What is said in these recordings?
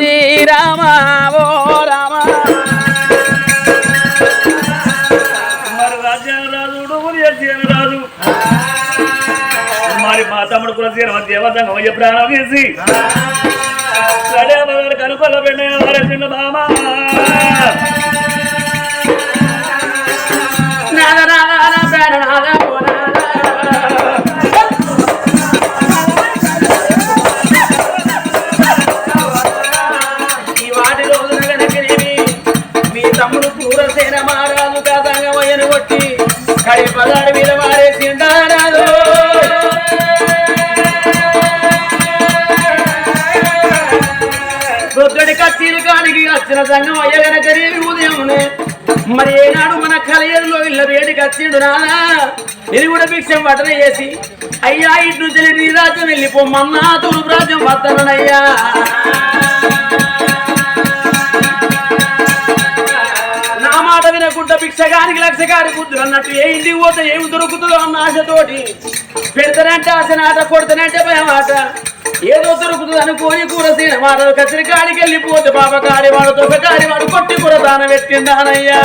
రామ ఓ రామ. మరి రాజ్యాన్ని రాజు ఉడుగులు చేసేది రాజు. మరి మా తమ్ముడు కులసీన దేవతంగా అయ్య ప్రాణం వేసి. కనుకొల్ల పెట్టిన చిన్న బామా. చేసిన వచ్చిన సంఘం అయ్య ఉదయమునే. మరి ఏనాడు మన కలయల్లో ఇళ్ళ వేడికి వచ్చిండు నానా. ఇది కూడా భిక్షం వటన చేసి అయ్యా ఇటు నుంచి నీ రాజ్యం వెళ్ళిపోమ్మన్నా తూర్పు రాజ్యం వద్దనయ్యా నా మాట వినకుండా భిక్షగానికి లక్షగారి బుద్ధులు అన్నట్టు ఏ ఇంటికి పోతే ఏమి దొరుకుతుందో అన్న ఆశతోటి. పెడతానంటే ఆశ నాట కొడతానంటే భయం ఆట ఏదో దొరుకుతుంది అనుకోని కూర సీన కత్తిరికాడికి వెళ్ళిపోతే పాప కాడి వాడు దొక కాడి వాడు కొట్టి కూర దాన పెట్టిందానయ్యా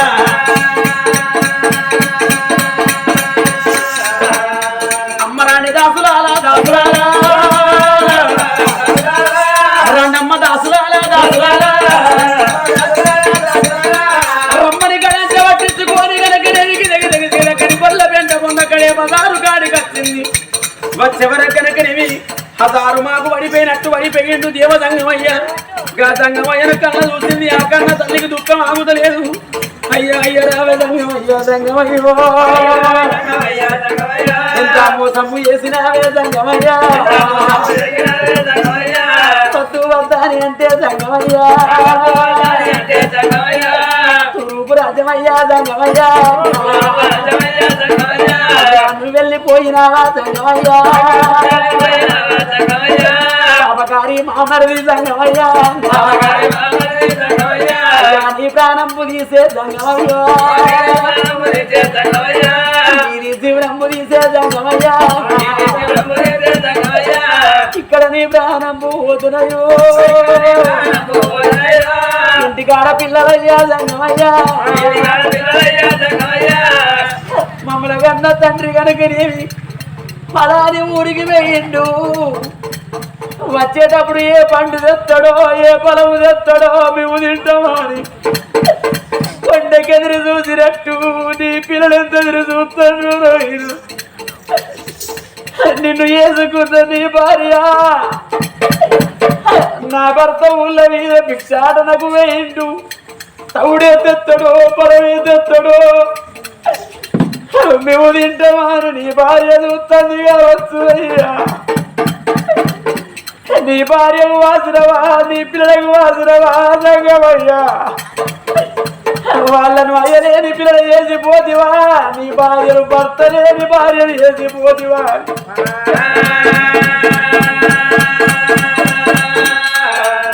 పడిపోయినట్టు పడిపోయిండు దేవదంగమయ్యా గా దంగమయ్యను కళ్ళ చూసింది ఆ కన్న తల్లికి దుఃఖం ఆగుతలేదు. అయ్యా అయ్య రావే దంగమయ్యా దంగమయ్యో ఎంత మోసము చేసినావే దంగమయ్యా పత్తు వద్దాని అంటే దంగమయ్యా తూర్పు రాజమయ్యా దంగమయ్యా నువ్వు వెళ్ళిపోయినావా దంగమయ్యా అపకారి మామరది దంగమయ్యా నీ ప్రాణం పులిసే దంగమయ్యా నీ పులిసే దంగమయ్యా ఇక్కడ నీ ప్రాణం పోతున్నాయో ఇంటికాడ పిల్లలయ్యా దంగమయ్యా మమ్మల్ని కన్న తండ్రి కనుకనేవి ఫలాని ఊరికి వేయిండు వచ్చేటప్పుడు ఏ పండు తెస్తాడో ఏ పొలము తెస్తాడో మేము తింటామని. అని చూసినట్టు నీ పిల్లలు ఎంత ఎదురు చూస్తాడు రోహిణు? నిన్ను వేసుకున్న నీ భార్య. నా భర్త ఊళ్ళ మీద భిక్షాటనకు వేయిండు. తవుడే తెత్తడో పొలమే తెత్తడో. మేము తింటామాను నీ భార్య చూస్తుంది కావచ్చు అయ్యా. నీ భార్యకు వాసురవా నీ పిల్లలకు వాసురవా సంగమయ్యా. వాళ్ళను అయ్యలేని పిల్లలు చేసి పోతివా నీ భార్యలు భర్త లేని భార్యలు చేసి పోతివా.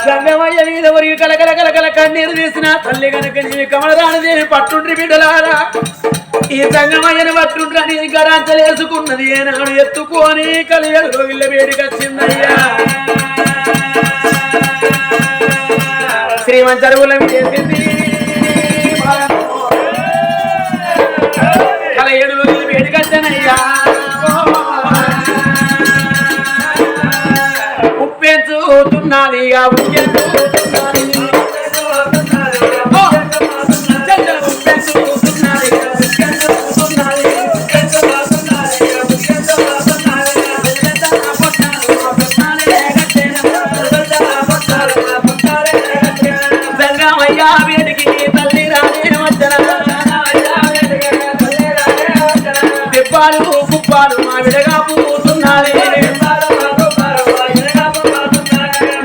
సంగమయ్య మీద కలకల కలకల కన్నీరు తీసిన తల్లి కనుక నీ కమలరాని దేని పట్టుండ్రి బిడ్డలారా? ఈ సంగమయ్యని పట్టుండ్రని గరాంతలేసుకున్నది ఏనాడు ఎత్తుకొని కలియడు రోజుల వేడికొచ్చిందయ్యా వచ్చిందయ్యా. శ్రీమంతరువుల చేసింది కల ఏడు రోజులు వేడికచ్చనయ్యా ఉప్పెంచుతున్నది ఆ ఉప్పెంచుతున్నది తిప్పాలు కుప్పాలు మా విడగా పూసున్నారే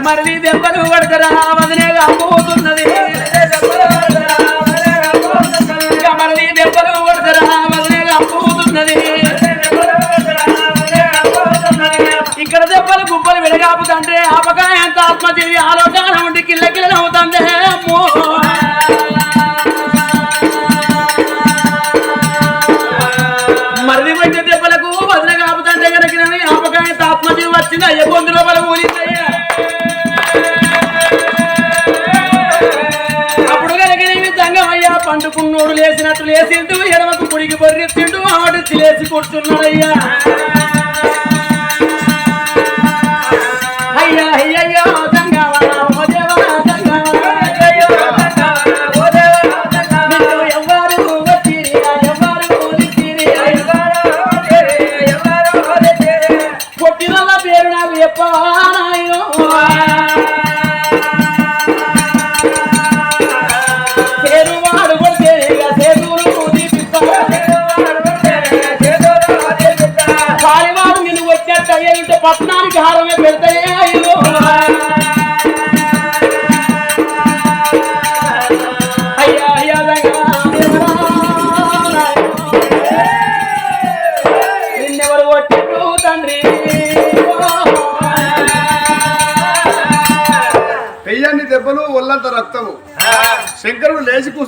మరలి దెబ్బలు పడకరా వదిలేగా పోతున్నది. ఇంకా మరలి దెబ్బలు పడకరా వదిలేగా పోతున్నది. ఇక్కడ దెబ్బలు గుబ్బలు విడగాపుతంటే ఆపకాయ ఎంత ఆత్మజీవి ఆలోచన ఉండి కిల్ల కిల్ల అవుతుంది అమ్మో. లేచినట్టు లేచిండు ఎడమకు కుడికి బొర్రెత్తిండు ఆడిచ్చి లేచి కూర్చున్నాడయ్యా.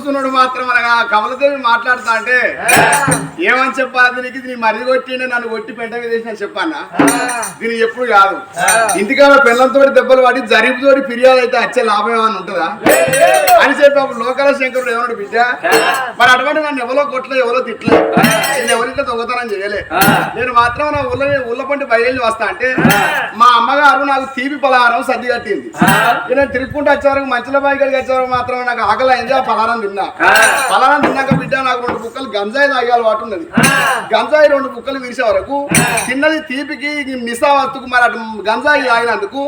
లేచి కూర్చున్నాడు మాత్రం అనగా కమలదేవి మాట్లాడుతా అంటే ఏమని చెప్పాలి దీనికి దీన్ని మరిది కొట్టిండే నన్ను కొట్టి పెంట వేసిన చెప్పానా దీని ఎప్పుడు కాదు. ఇంటికాడ పిల్లలతో దెబ్బలు పడి జరీబుతోటి ఫిర్యాదు అయితే వచ్చే లాభం ఏమైనా ఉంటుందా? అని చెప్పి అప్పుడు లోకల శంకరుడు ఏమన్నాడు బిడ్డ మరి అటువంటి నన్ను ఎవరో కొట్టలే ఎవరో తిట్టలే. నేను ఎవరింట్లో దొంగతనం చేయలే. నేను మాత్రం నా ఊళ్ళో ఊళ్ళ పంటి బయలు వస్తా అంటే మా అమ్మగారు నాకు తీపి పలహారం సర్ది కట్టింది. నేను తిరుక్కుంటూ వచ్చే వరకు మంచుల బాయి గడికి వచ్చే వరకు మాత్రం నాకు ఆకలి అయింది ఆ పలహారం తిన్నా పలహారం తిన్నాక బిడ్డ నాకు రెండు బుక్కలు గంజాయి తాగే అలవాటు ఉన్నది. గంజాయి రెండు బుక్కలు విరిసే వరకు తిన్నది తీపికి నిసా వస్తుకు మరి అటు గంజాయి తాగినందుకు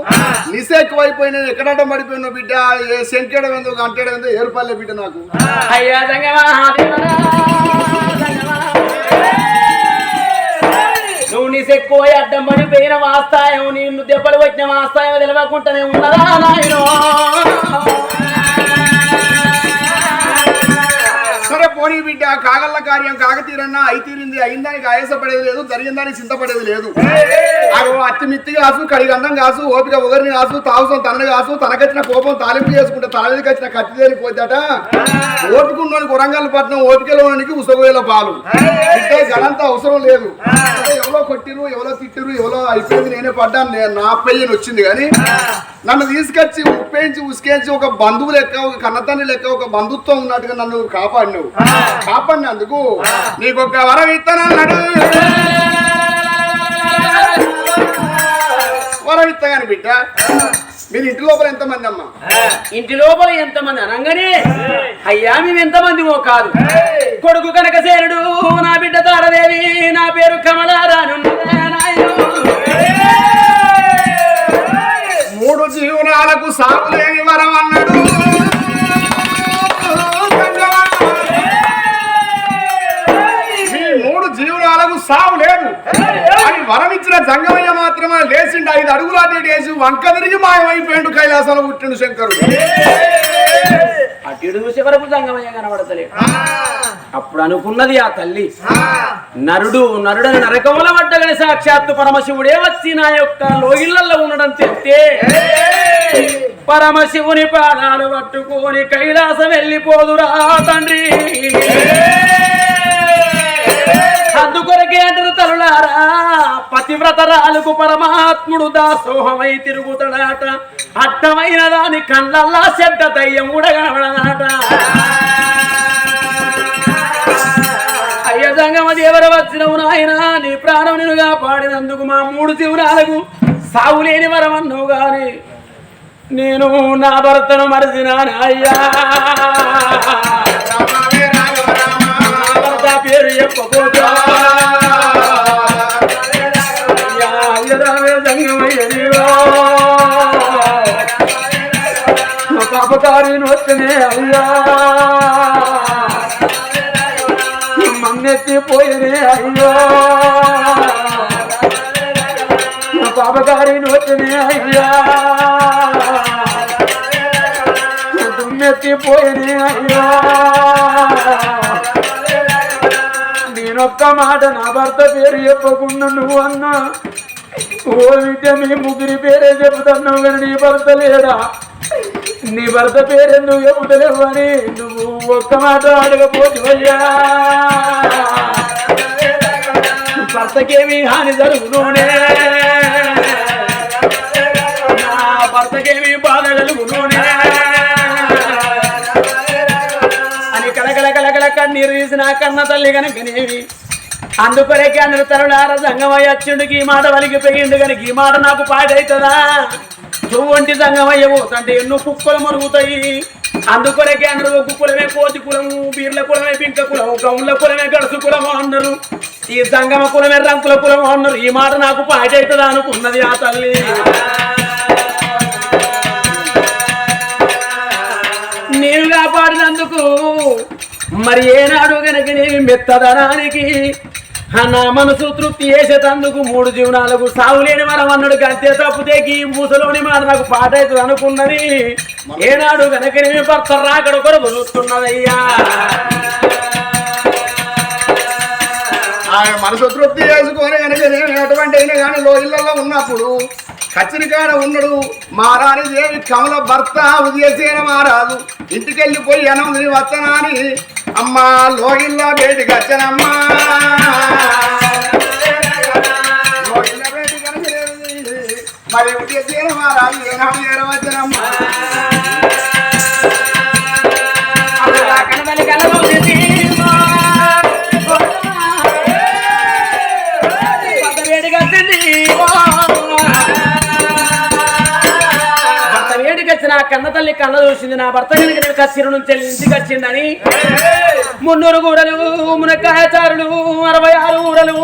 నిస ఎక్కువైపోయి నేను ఎక్కడట పడిపోయిన బిడ్డ ఏ శంకేయడం ఎందుకు గంటేయడం ఎందుకు ఏర్పడలే బిడ్డ నాకు. అయ్యా. నువ్వు నీ అడ్డం పడిపోయిన వాస్తాయం నిన్ను దెబ్బలు వచ్చిన వాస్తాయం తెలియకుండానే ఉన్నదా నాయనో? ಅವರಿಗೆ పోనీ బిడ్డ కాగల్ల కార్యం కాకతీరన్నా అయి తీరింది అయిందానికి ఆయాసపడేది లేదు జరిగిందని చింతపడేది లేదు. అగో అత్తి మిత్తి కాసు కడిగండం కాసు ఓపిక ఒకరిని కాసు తాగుసం తనని కాసు తనకొచ్చిన కోపం తాలింపు చేసుకుంటే తల మీదకి వచ్చిన కత్తి తేలిపోతాట ఓపికన్నోనికి కొరంగల్ పట్నం ఓపికలోనికి ఉసగోయల పాలు. అంటే గలంతా అవసరం లేదు. ఎవరో కొట్టిరు ఎవరో తిట్టిరు ఎవరో అయిపోయింది నేనే పడ్డాను నేను నా పెళ్ళిని వచ్చింది కానీ నన్ను తీసుకొచ్చి ఉప్పేయించి ఉసుకేయించి ఒక బంధువు లెక్క ఒక కన్నతండ్రి లెక్క ఒక బంధుత్వం ఉన్నట్టుగా నన్ను కాపాడినవు. కాపాడినందుకు నీకు ఒక వరం ఇస్తానన్నాడు వరం ఇస్తాగాని బిడ్డ మీరు ఇంటి లోపల ఎంతమంది అమ్మా? ఇంటి లోపల ఎంతమంది అనగానే? అయ్యా మేము ఎంతమంది ఓ కాదు. కొడుకు కనకసేనుడు నా బిడ్డ తారదేవి నా పేరు కమలారాను మూడు జీవనాలకు సాగు లేని వరం అన్నాడు. సాగు లేదు. అని వరం ఇచ్చిన జంగమయ్య మాత్రమే లేచిండు. ఐదు అడుగులు అటు ఇటు వేసి వంక తిరిగి మాయమైపోయిండు కైలాసంలో పుట్టిండు శంకరుడు. అటు చూసే వరకు సంగమయ్య కనబడతలే అప్పుడు అనుకున్నది ఆ తల్లి. నరుడు నరుడని నరకముల పడ్డగని సాక్షాత్తు పరమశివుడే వచ్చి నా యొక్క లోగిళ్ళల్లో ఉండడం తెస్తే పరమశివుని పాదాలు పట్టుకొని కైలాసం వెళ్ళిపోదురా తండ్రి. అందుకొరకే అంటారు తరులారా పతివ్రతరాలకు పరమాత్ముడు దాసోహమై తిరుగుతాడట. అడ్డమైన దాని కళ్ళల్లా చెడ్డ దయ్యం కూడా కనబడదాట అయ్య సంగమ దేవర వచ్చినవు నాయన నీ ప్రాణం నిలుగా పాడినందుకు మా మూడు శివరాలకు సావులేని వరమన్నావు గాని నేను నా భర్తను మరిచినాను చెప్పబోతా అయ్యా, అయ్యరావే సంగమయ్య పాపకారి నొచ్చనే అయ్యా మన్నెత్తిపోయినే అయ్యా పాపకారి నొచ్చనే అయ్యా దుమ్మెత్తిపోయినే అయ్యా. నేనొక్క మాట నా భర్త పేరు చెప్పకుండా నువ్వు అన్నా. ఓ విద్య మీ ముగ్గురి పేరే చెబుతున్నావు కానీ నీ భర్త లేడా? నీ భర్త పేరెందుకు చెబుతలేవు అని నువ్వు ఒక్క మాట అడగపోతువయ్యా భర్తకేమి హాని జరుగునూనే. నా భర్తకేమి బాధ కలుగును కన్నీరు వేసిన కన్న తల్లి కనుకనేవి అందుకొరకే అందరు తరుడార సంగమయ్య అచ్చుడికి ఈ మాట వలిగిపోయిండు కనుక ఈ మాట నాకు పాడైతుందా? చువ్వంటి సంగమయ్య పోతుంటే ఎన్నో కుక్కలు మరుగుతాయి. అందుకొరకే అందరు ఒక కులమే కోతి కులము బీర్ల కులమే పింక కులము గౌన్ల కులమే గడుసు కులము అన్నారు. ఈ సంగమ కులమే రంకుల కులము అన్నారు. ఈ మాట నాకు పాడైతుందా అనుకున్నది ఆ తల్లి. నేను కాపాడినందుకు మరి ఏనాడు గనక నేను మెత్తదనానికి నా మనసు తృప్తి చేసేటందుకు మూడు జీవనాలకు సాగులేని వరం అన్నాడు. అంతే తప్పితే ఈ మూసలోని మాట నాకు పాట అవుతుంది అనుకున్నది. ఏనాడు గనక నేను భర్త రాకడ కొరకు చూస్తున్నదయ్యా. ఆయన మనసు తృప్తి చేసుకొని కనుక నేను ఎటువంటి అయినా కానీ రోజులలో ఉన్నప్పుడు కచ్చరికాడ ఉన్నాడు. మారాని దేవి కమల భర్త ఉదయసేన మారాదు ఇంటికెళ్ళిపోయి ఎనమిది వత్తనాని అమ్మా లోగిల్లో వేడి వచ్చనమ్మా మరి ఉదయసేన మారాదు ఏనాడు కనబలి కనబడి కన్న తల్లి కన్న చూసింది. నా భర్త కనుక నేను కసిరు నుంచి వెళ్ళి ఇంటికి వచ్చిందని. మున్నూరు గూడలు మునక్కాయచారులు అరవై ఆరు ఊరలు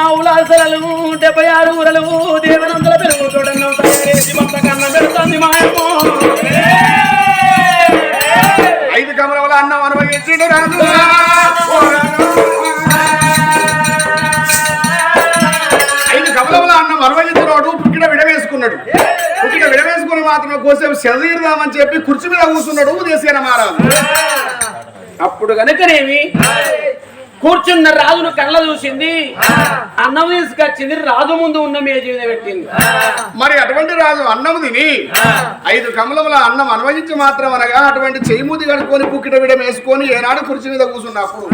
ఆవులాసరలు డెబ్బై ఆరు ఊరలు దేవనందల పెరుగు చూడండి భర్త కన్న పెడుతుంది మాయమో ఐదు కమలముల అన్నం అనుభవించిండు రాజు. ఐదు కమలముల అన్నం అనుభవించినోడు పుట్టిన విడవేసుకున్నాడు. మాత్రం కోసేపు సెలదీరుదామని చెప్పి కుర్చీ మీద కూర్చున్నాడు దేశీయ మహారాజు. అప్పుడు గనుకనేమి? కూర్చున్న రాజును కళ్ళ చూసింది. అన్నం తీసుకొచ్చింది రాజు ముందు ఉన్న మీద పెట్టింది. మరి అటువంటి రాజు అన్నం తిని ఐదు కమలముల అన్నం అనుభవించి మాత్రం అనగా అటువంటి చెయ్యిమూతి కడుక్కొని పుక్కిట విడ వేసుకొని ఏనాడు కుర్చీ మీద కూర్చున్నప్పుడు.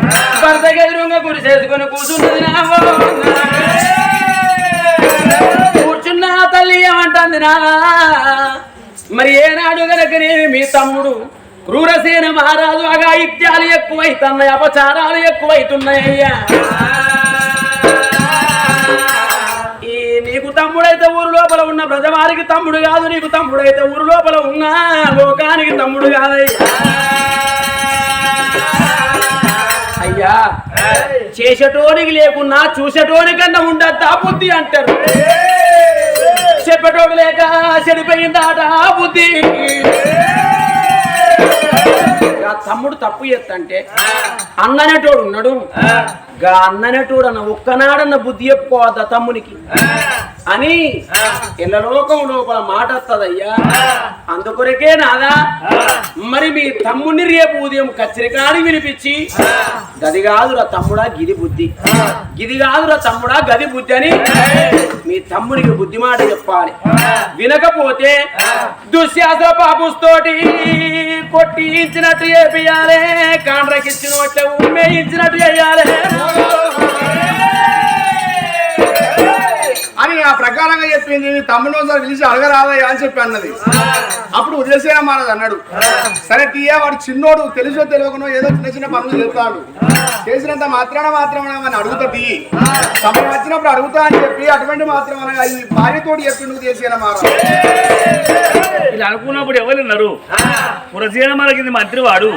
భర్త ఎదురుగా గురి చేసుకొని కూర్చున్నది నావో. కూర్చున్న తల్లి ఏమంటుంది నా? మరి ఏనాడు గనకనేమి మీ తమ్ముడు క్రూరసేన మహారాజు అగాయిత్యాలు ఎక్కువైతున్నాయి అపచారాలు ఎక్కువైతున్నాయ్యా. ఈ నీకు తమ్ముడైతే ఊరు లోపల ఉన్న ప్రజవారికి తమ్ముడు కాదు నీకు తమ్ముడైతే ఊరు లోపల ఉన్న లోకానికి తమ్ముడు కాదయ్యా. అయ్యా చేసేటోనికి లేకున్నా చూసేటోనికన్నా ఉండద్దా బుద్ధి అంటారు. చెప్పటోడు లేక చెడిపోయిందాట బుద్ధి. ఆ తమ్ముడు తప్పు చేస్తంటే అన్ననేటోడు ఉన్నాడు. గా అన్ననేటోడు అన్న ఒక్కనాడన్న బుద్ధి చెప్పుకోవద్దా తమ్మునికి? అని ఇళ్ళలోకం లోపల మాట వస్తుందయ్యా. అందుకొరకే నాదా మరి మీ తమ్ముడిని రేపు ఉదయం కచ్చరికాని వినిపించి గది కాదురా తమ్ముడా గిది బుద్ధి. గిది కాదురా తమ్ముడా గది బుద్ధి అని మీ తమ్ముడికి బుద్ధి మాట చెప్పాలి. వినకపోతే దుశ్శాస పాపుస్తోటి కొట్టించినట్టు చేపియాలే కాండ్రకిచ్చిన వట్ల ఉమ్మే ఇచ్చినట్టు చేయాలి. ఆ ప్రకారంగా చెప్పింది నీ తమ్ముడు ఒకసారి పిలిచి అడగరాదయ్యా అని చెప్పి అన్నది. అప్పుడు ఉదయసేన మహారాజు అన్నాడు సరే టీయా వాడు చిన్నోడు తెలుసో తెలియకనో ఏదో చిన్న చిన్న పనులు చేస్తాడు. చేసినంత మాత్రాన మాత్రమే అని అడుగుతా తీయి సమయం వచ్చినప్పుడు అడుగుతా అని చెప్పి అటువంటి మాత్రం అనగా ఈ భార్యతోటి చెప్పిండు ఉదయసేన మహారాజు. ఇలా అనుకున్నప్పుడు ఎవరు ఉన్నారు? పురసేన మనకి మంత్రి వాడు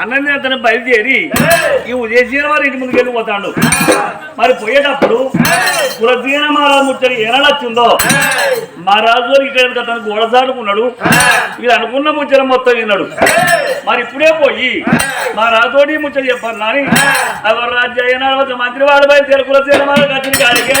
అన్నం అతను బయలుదేరి ఈ ఉదయసీన వారి ఇంటి ముందుకు వెళ్ళిపోతాడు. మరి పోయేటప్పుడు పురసీన మహారాజు ముచ్చడి ఏనాడొచ్చిందో మా రాజు గారు ఇక్కడ అతను గోడసాడుకున్నాడు వీళ్ళు అనుకున్న ముచ్చట మొత్తం విన్నాడు. మరి ఇప్పుడే పోయి మా రాజోడి ముచ్చట చెప్పారు నాని. ఎవరు రాజ్య ఏనాడు మంత్రి వాడు బయలుదేరి కులసేన మహారాజు కాడికే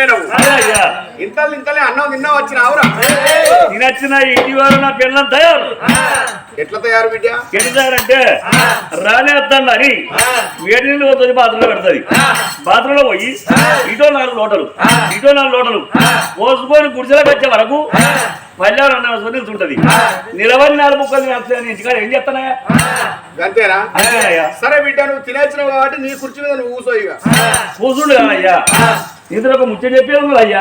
అయ్యా ఇంతలు ఇంతలే అన్నం తిన్నావు వచ్చినావురా తినచ్చిన ఇంటి వారు నా పిల్లలు తయారు. ఎట్లా తయారు బిడ్డ? ఎడిసారంటే రానేస్తాను అని వేడి నీళ్ళు పోతుంది బాత్రూంలో పెడుతుంది. బాత్రూంలో పోయి ఇటో నాలుగు లోటలు ఇటో నాలుగు లోటలు పోసుకొని గుడిసెలకు వచ్చే వరకు పల్లెలు అన్న నిలుచుంటది. నిలవని నాలుగు ముక్కలు ఇంటికాడ ఏం చెప్తానయ్యా అంతేనా సరే బిడ్డ నువ్వు తినేచ్చినావు కాబట్టి నీ కుర్చీ మీద నువ్వు కూసో ఇక. కదా అయ్యా ఇందులో ఒక ముచ్చట చెప్పేది ఉంది అయ్యా?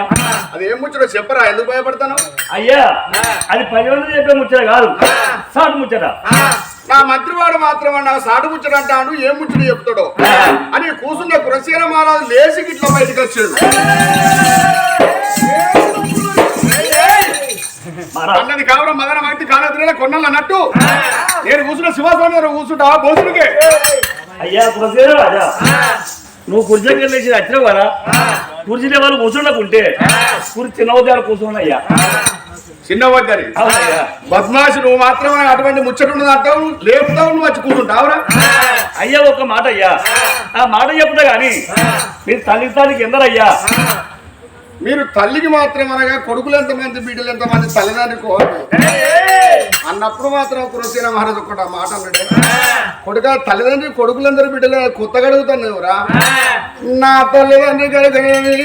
అది ఏం ముచ్చటో చెప్పరా ఎందుకు భయపడతాను? అయ్యా అది పది మంది చెప్పే ముచ్చట కాదు. సాటు ముచ్చట. నా మంత్రివాడు మాత్రం నా సాటు ముచ్చట అంటాడు ఏం ముచ్చట చెప్తాడో? అని కూసున్న కురసీన మహారాజు లేచి గిట్ల బయటకు వచ్చాడు. అన్నది కావడం మదన మక్తి కానద్రిలో కొన్నాళ్ళు అన్నట్టు. నేను కూర్చున్న శివాసోని కూర్చుంటా బోసుడికే? అయ్యా కురసేన రాజా. నువ్వు కుర్చీకి వెళ్ళేసి వచ్చినావు కదా? కుర్చీలో వాళ్ళు కూర్చుండకుంటే కుర్చీ చిన్నవద్దాలు కూర్చున్నా అయ్యా చిన్న వద్దరి అవునయ్యా. బద్మాషి నువ్వు మాత్రమే అటువంటి ముచ్చట ఉన్నది అంటావు లేపుతావు నువ్వు వచ్చి కూర్చుంటావురా? అయ్యా ఒక మాట అయ్యా ఆ మాట చెప్తా గాని మీరు తల్లి తానికి ఎందరయ్యా? మీరు తల్లికి మాత్రం అనగా కొడుకులు ఎంతమంది బిడ్డలు ఎంతమంది తల్లిదండ్రి కోరు. అన్నప్పుడు మాత్రం కురసీన మహారాజు ఒకటి ఆ మాట అన్నాడే. కొడుక తల్లిదండ్రి కొడుకులందరూ బిడ్డలు కొత్తగా అడుగుతున్నావురా నా తల్లిదండ్రి కనుకనేమి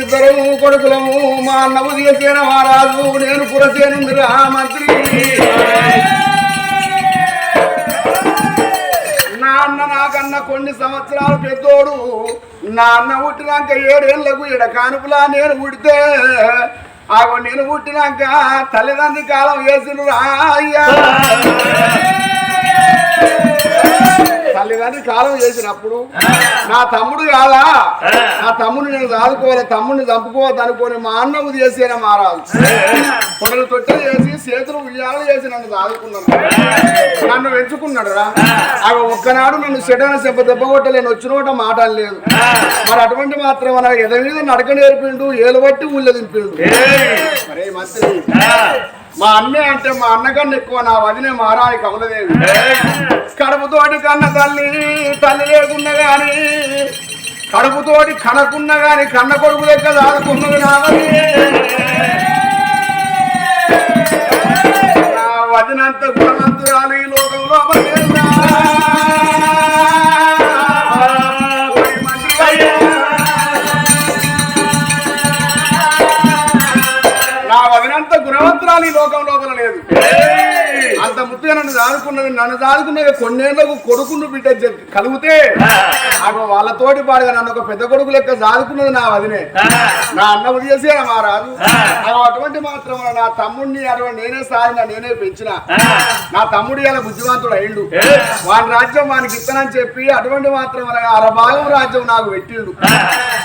ఇద్దరు కొడుకులము మా అన్న ఉదయసేన మహారాజు నేను కురసేనుందిరా మంత్రి. అన్న నాకన్న కొన్ని సంవత్సరాలు పెద్దోడు. నా అన్న పుట్టినాక ఏడేళ్ళకు ఇడ కానుపులా నేను పుడితే ఆగో నేను పుట్టినాక తల్లిదండ్రి కాలం వేసిన రాయ్యా తల్లిదండ్రి కాలం చేసినప్పుడు నా తమ్ముడు కాదా? నా తమ్ముడిని నేను చదువుకోవాలి తమ్ముడిని చంపుకోవద్దు అనుకోని మా అన్న ఉదయసేన మారాలి. పొడలు తొట్టెలు చేసి చేతులు ఉయ్యాలు చేసి నన్ను చదువుకున్నాను నన్ను పెంచుకున్నాడు రా. అవి ఒక్కనాడు నన్ను చెడ్డన చెప్ప దెబ్బ కొట్టలేను వచ్చినోట మాట లేదు. మరి అటువంటి మాత్రం మన ఎద మీద నడక నేర్పిండు ఏలు బట్టి ఊళ్ళో దింపిండు. మరే మంత్రి. మా అన్నే అంటే మా అన్నకన్నా ఎక్కువ నా వదినే మారాని కమలదేవి కడుపుతోటి కన్న తల్లి తల్లి లేకున్నా గాని కడుపుతోటి కనకున్నా గాని కన్న కొడుకు లెక్క దాదుకున్నది. నా వదినంత గుణవంతురాలు ముద్దుగా నన్ను దాదుకున్నది కొన్నేళ్ళకు కొడుకును బిడ్డ కలిగితే వాళ్ళతోటి పాడుగా నన్ను ఒక పెద్ద కొడుకు లెక్క దాదుకున్నది నా వదినే. నా అన్న మారాదు అగో అటువంటి మాత్రం నా తమ్ముడిని అటువంటి నేనే సాగిన నేనే పెంచిన. నా తమ్ముడు ఇలా బుద్ధివంతుడు అయిండు. వాని రాజ్యం వానికి ఇస్తానని చెప్పి అటువంటి మాత్రం అర భాగం రాజ్యం నాకు పెట్టిండు.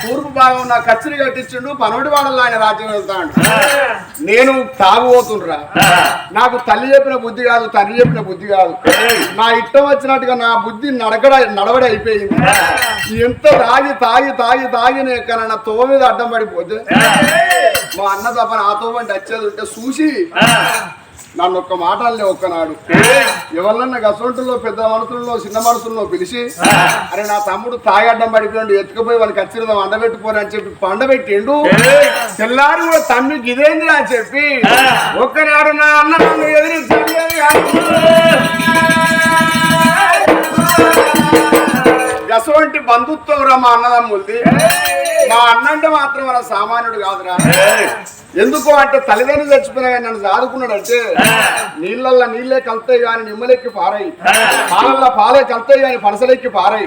తూర్పు భాగం నా కచ్చిరి కట్టించిండు పనోడి వాడల్లో ఆయన రాజ్యం వెళ్తాడు. నేను తాగుపోతుండ్రా నాకు తల్లి చెప్పిన బుద్ధి కాదు తండ్రి చెప్పిన బుద్ధి కాదు. నా ఇష్టం వచ్చినట్టుగా నా బుద్ధి నడకడ నడవడి అయిపోయింది. ఎంత తాగి తాగి తాగి తాగి నేను నా తోవ మీద అడ్డం పడిపోతే మా అన్న తప్ప నా తోవ అంటే వచ్చేది ఉంటే చూసి నన్ను ఒక్క మాట అల్లే ఒక్కనాడు. ఎవరన్నా గసొంటుల్లో పెద్ద మనసుల్లో చిన్న మనసుల్లో పిలిచి అరే నా తమ్ముడు తాగడ్డం పడిపోయాడు ఎత్తుకుపోయి వాళ్ళకి ఖచ్చితంగా వండబెట్టుకోరు అని చెప్పి పండబెట్టిండు తెల్లారు కూడా తమ్మికి ఇదేంది అని చెప్పి ఒక్కనాడు నా అన్న నన్ను ఎదిరించాడు. గసవంటి బంధుత్వం రా మా అన్నదమ్ములది. మా అన్న అంటే మాత్రం మన సామాన్యుడు కాదురా. ఎందుకు అంటే తల్లిదండ్రులు చచ్చిపోయినా కానీ నన్ను సాదుకున్నాడు అంటే నీళ్ళల్లో నీళ్ళే కలుతాయి కానీ నిమ్మలెక్కి పారాయి. పాలల్లో పాలే కలుతాయి కానీ పనసలెక్కి పారాయి.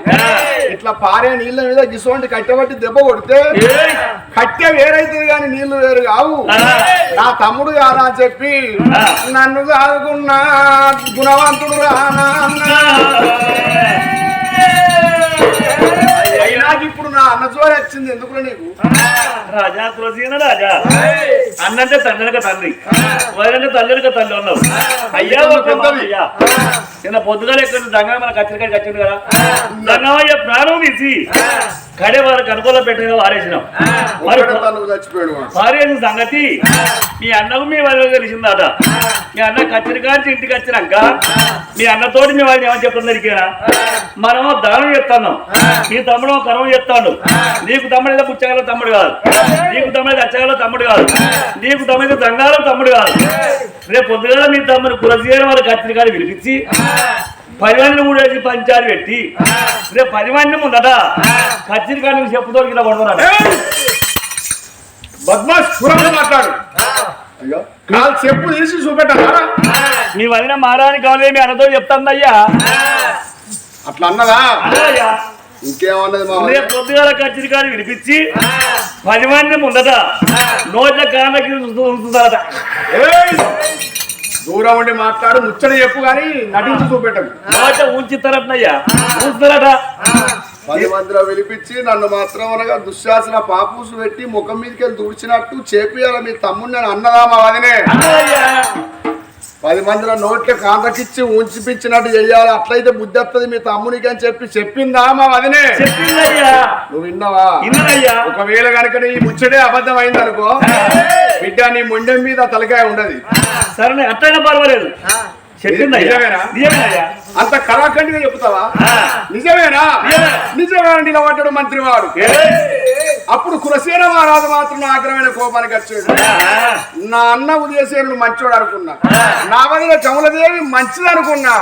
ఇట్లా పారే నీళ్ళ మీద గిసోంటి కట్టెబట్టి దెబ్బ కొడితే కట్టె వేరైతుంది కానీ నీళ్ళు వేరు కావు. నా తమ్ముడు కాదా అని చెప్పి నన్ను సాదుకున్నా గుణవంతుడు రానా ఇప్పుడు నా అన్న జోరి వచ్చింది ఎందుకు నీకు? రాజా తులసీన రాజా. అన్నంటే తండ్రినక తండ్రి. వదిలంటే తల్లినక తల్లి ఉన్నావు అయ్యా నిన్న పొద్దుగా ఎక్కడ దంగా మన కచ్చరికాయ కచ్చింది కదా. దంగమయ్య ప్రాణం తీసి. కడే వారికి అనుకూల పెట్టిన వారేసినాం. భార్య సంగతి మీ అన్నకు మీ వాళ్ళు తెలిసిందట. మీ అన్న కచ్చరికాంచి ఇంటికి వచ్చినాక మీ అన్నతోటి మీ వాళ్ళు ఏమని చెప్తున్నారు ఇకేనా మనం దానం చెప్తాను నీ తమ్ముడు కర్మ చెప్తాడు నీకు తమ్ముడు ఏదో పుచ్చగల తమ్ముడు కాదు. నీకు తమ్ముడు అచ్చగల తమ్ముడు కాదు. నీకు తమ్ముడు దంగాల తమ్ముడు కాదు. రేపు పొద్దుగా మీ తమ్ముడు కురసీయని వాళ్ళు కచ్చరికాలు వినిపించి పది మందిని కూడా వేసి పంచాలు పెట్టి. రేపు పది మంది ముందట. కచ్చరికాయలు చెప్పుతో ఇలా కొడుతున్నాడు! బద్మాష్ పురాణం మాట్లాడు. అయ్యో కాలు చెప్పు తీసి చూపెట్టారా మీ వదిన మారానికి కావాలి మీ అన్నతో చెప్తాను అయ్యా. అట్లా అన్నదా? అయ్యా ఇంకేమన్నది రేపు పొద్దుగాల వినిపించి పది మంది ముందట నోట్ల కాళ్ళకి ఉంటుందట ఏయ్! దూరం ఉండి మాట్లాడు ముచ్చట చెప్పు కానీ నటించి చూపెట్టకు. ఉంచుతారట పది మందిలో విలిపించి నన్ను మాత్రం అనగా దుశ్శాసన పాపూసు పెట్టి ముఖం మీదకి వెళ్ళి దుడిచినట్టు చేపియాల మీ తమ్ముడు నేను అన్నదా మా వదినే అయ్యా పది మందిలో నోట్ల కాంతకిచ్చి ఉంచిపించినట్టు చెయ్యాలి. అట్లయితే బుద్ధి వస్తుంది మీ తమ్మునికి అని చెప్పి చెప్పిందా మా వదినే? చెప్పిందయ్యా. నువ్వు విన్నావా? ఒకవేళ కనుక నీ ముచ్చటే అబద్ధం అయింది అనుకో బిడ్డ నీ మొండెం మీద తలకాయ ఉండదు. సరే అట్లయినా పర్వాలేదు. అంత కళాఖండిగా చెప్తావా. నిజమేనా? నిజమే. నిజమేనా నిలబడ్డాడు మంత్రివాడు. అప్పుడు కులసేన మహారాజు మాత్రం ఆగ్రహమైన కోపానికి వచ్చేది నా అన్న ఉదయసేనుడు మంచోడు అనుకున్నా. నా వదిన కమలదేవి మంచిది అనుకున్నా